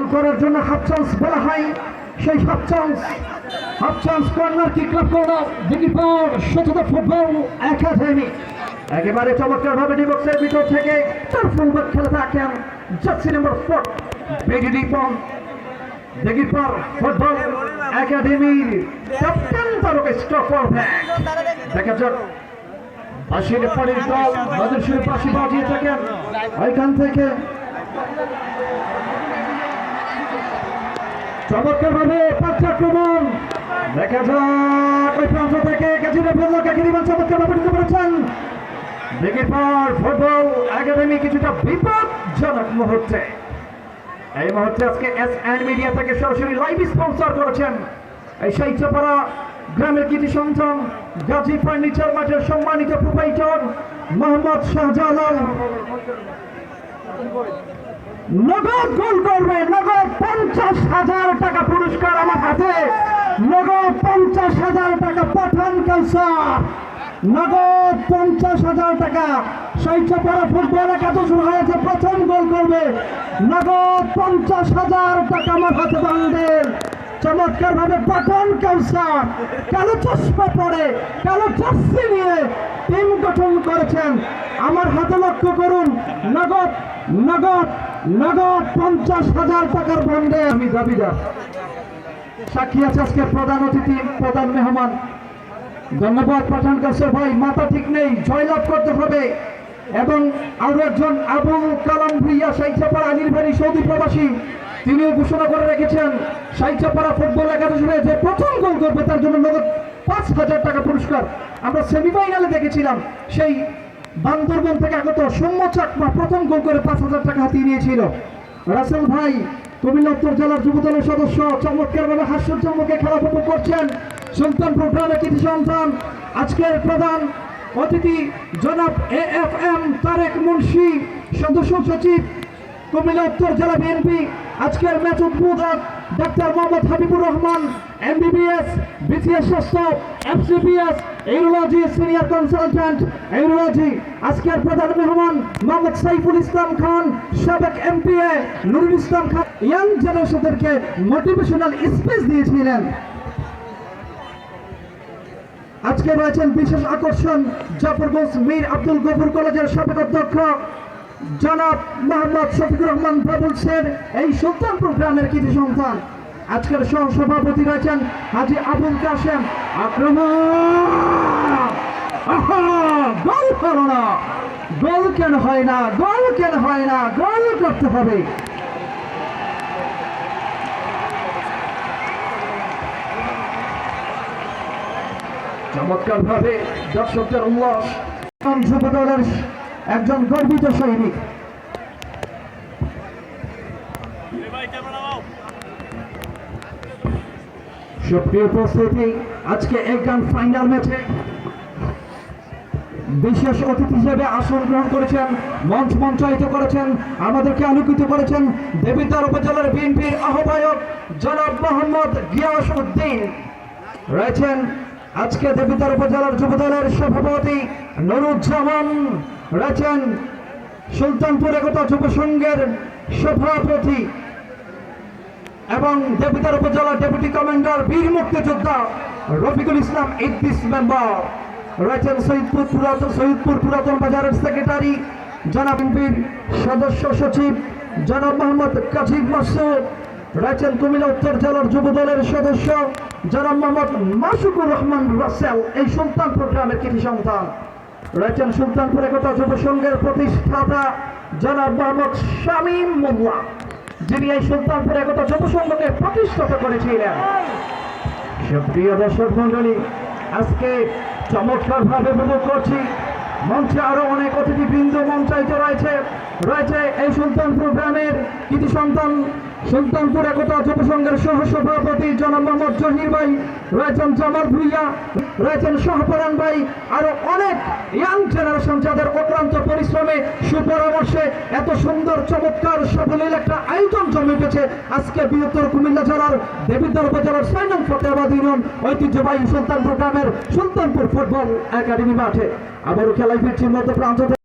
গোল করার জন্য half chance বলা হয়। সেই half chance half chance corner kick লাভ করল দিলীপর সততা ফুটবল একাডেমি একেবারে চমৎকার ভাবে ডিবক্সের ভিতর থেকে তার ফুলবাক খেলে থাকেন jersey number four Begi Dipon. Football academy captain তারকা ব্যাক দেখা যাক। পাশের পরের দল বাজিয়ে থাকেন। ওইখান থেকে চমৎকার ভাবে পাঠ্যক্রমণ। দেখা যাক, ওই প্রান্ত থেকে কাজিরা ফেলল কাকিরিমান চমৎকার ভাবে নিতে পেরেছেন। দেখে পর ফুটবল একাডেমি কিছুটা বিপজ্জনক মুহূর্তে। এই মুহূর্তে আজকে এস এন মিডিয়া থেকে সরাসরি লাইভ স্পন্সর করেছেন এই শৈত্যপাড়া গ্রামের কৃতি সন্তান, গাজী ফার্নিচার মাঠের সম্মানিত প্রোপাইটর মোহাম্মদ শাহজালাল। নগদ গোল করবে, নগদ পঞ্চাশ হাজার টাকা পুরস্কার আমার হাতে। নগদ পঞ্চাশ হাজার টাকা পাঠান কালসার নগদ পঞ্চাশ হাজার টাকা। শৈত্যপাড়া ফুটবল একাদশ হয়েছে, প্রথম গোল করবে। নগদ পঞ্চাশ হাজার টাকা আমার হাতে বান্ডেল চমৎকার ভাবে পাঠান কাউসার কালো চশমা পরে, কালো জার্সি নিয়ে টিম গঠন করেছেন। আমার হাতে লক্ষ্য করুন, নগদ নগদ নগদ পঞ্চাশ হাজার টাকার বন্ধে আমি দাবিদার। সাক্ষী আছে আজকে প্রধান অতিথি, প্রধান মেহমান। ধন্যবাদ পাঠান কাছে, ভাই, মাথা ঠিক নেই, জয়লাভ করতে হবে। এবং আরও একজন আবুল কালাম ভুইয়া সাইচাপাড়া আনির ভাই সৌদি প্রবাসী, তিনিও ঘোষণা করে রেখেছেন, সাইচাপাড়া ফুটবল একাদশে যে প্রথম গোল করবে, তার জন্য নগদ পাঁচ হাজার টাকা পুরস্কার। আমরা সেমিফাইনালে দেখেছিলাম, সেই বান্দরবন থেকে আগত সৌম্য চাকমা প্রথম গোল করে পাঁচ হাজার টাকা হাতিয়ে নিয়েছিল। রাসেল ভাই কুমিল্লা উত্তর জেলার যুব দলের সদস্য, চমৎকার ভাবে হাস্যোজ্জমকে খেলা উপভোগ করছেন সুলতানপুর গ্রামের কৃতি সন্তান। আজকের প্রধান অতিথি জনাব A F M Tarek Munshi, সদস্য সচিব কুমিল্লা উত্তর জেলা বিএনপি। আজকের ম্যাচ উদ্বোধক doctor Mohammad Habibur Rahman MBBS BCS স্বাস্থ্য FCPS urology senior consultant urology আজকের প্রধান মেহমান মোহাম্মদ সাইফুল ইসলাম খান, সাবেক এমপিএ নুরুল ইসলাম খান। ইয়াং জেনারেশনদেরকে মোটিভেশনাল স্পিচ দিয়েছিলেন। আজকে রয়েছেন বিশেষ আকর্ষণ, জাফরগঞ্জ মীর আব্দুল গফুর কলেজের সাবেক অধ্যক্ষ জনাব মোহাম্মদ শফিকুর রহমান বাবুল শের এই সুলতানপুর গ্রামের কৃতি সন্তান। আজকের সহ সভাপতি রয়েছেন হাজি আবুল কাশেম। আক্রমণ! গোল গোল কেন হয় না? গোল কেন হয় না? গোল করতে হবে। চমৎকার ভাবে দর্শকদের উল্লাস। যুব দলের একজন গর্বিত সৈনিক। সুপ্রিয় উপস্থিতি, আজকে একজন ফাইনাল ম্যাচে বিশেষ অতিথি হিসেবে আসন গ্রহণ করেছেন, মঞ্চ মঞ্চায়িত করেছেন, আমাদেরকে আলোকিত করেছেন দেবিদ্বার উপজেলার বিএনপির আহ্বায়ক জনাব মোহাম্মদ গিয়াস উদ্দিন রয়েছেন আজকে দেবিদ্বার উপজেলার যুবদলের সভাপতি নুরুজ্জামান রয়েছেন সুলতানপুর একতা যুব সংঘের সভাপতি এবং দেবিদ্বার উপজেলার ডেপুটি কমান্ডার বীর মুক্তিযোদ্ধা রফিকুল ইসলাম ইদ্দিস মেম্বার। রয়েছেন সৈয়দপুর পুরাতন সৈয়দপুর পুরাতন বাজারের সেক্রেটারি, জনাব এমপির সদস্য সচিব, জনাব মোহাম্মদ কাজিব মাসুদ। রয়েছেন কুমিল্লা উত্তর জেলার যুব দলের সদস্য, জনাব মোহাম্মদ মাসুকুর রহমান রাসেল, এই সুলতানপুর গ্রামের কৃষি সন্তান। রয়েছেন সুলতানপুর একতা যুব সংঘের প্রতিষ্ঠাতা জনাব মোহাম্মদ শামীম মোল্লা যিনি এই সুলতানপুর একতা যুব সংঘকে প্রতিষ্ঠিত করেছিলেন। সুপ্রিয় দর্শক মন্ডলী আজকে চমৎকার ভাবে উপভোগ করছি। মঞ্চে আরও অনেক অতিথি অতিথিবৃন্দ মঞ্চায়িত রয়েছে। রয়েছে এই সুলতানপুর গ্রামের কৃতি সন্তান সুলতানপুর একতা যুব সহ সভাপতি জনাব মোহাম্মদ জহির ভাই, রয়েছেন জামাল ভুইয়া, রয়েছেন সহপরান ভাই, আরও অনেক ইয়াং জেনারেশন যাদের অক্লান্ত পরিশ্রমে সুপরামর্শে এত সুন্দর, চমৎকার, সাবলীল একটা আয়োজন জমে উঠেছে আজকে বৃহত্তর কুমিল্লা জেলার, দেবিদ্বার উপজেলার নং ফতেহাবাদ ইউনিয়ন ঐতিহ্যবাহী সুলতানপুর গ্রামের সুলতানপুর ফুটবল একাডেমি মাঠে আবারও খেলায় ফিরছি মধ্য প্রান্ত থেকে।